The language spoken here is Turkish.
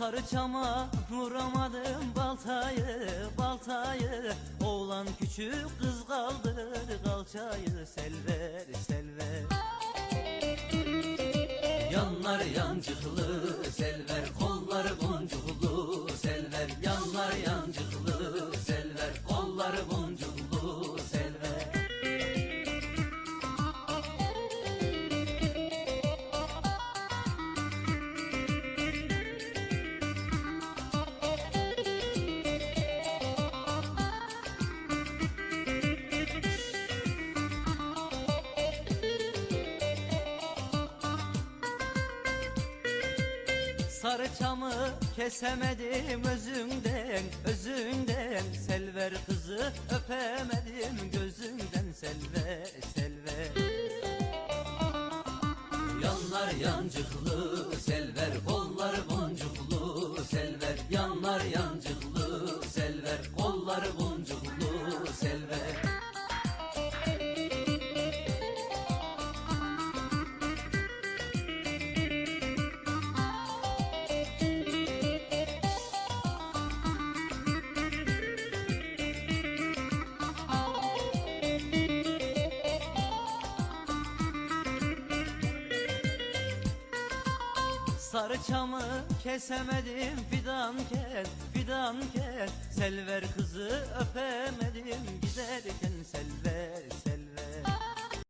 Sarı çama vuramadım baltayı baltayı. Oğlan küçük kız kaldır kalçayı Selver selver Yanlar yancıklı selver Sarı çamı kesemedim özünden, özünden Selver kızı öpemedim gözünden Selver, selver. Yanlar yancıklı selver, kolları boncuklu. Selver Yanlar yancıklı Sarı çamı kesemedim fidan kel, fidan kel Selver kızı öpemedim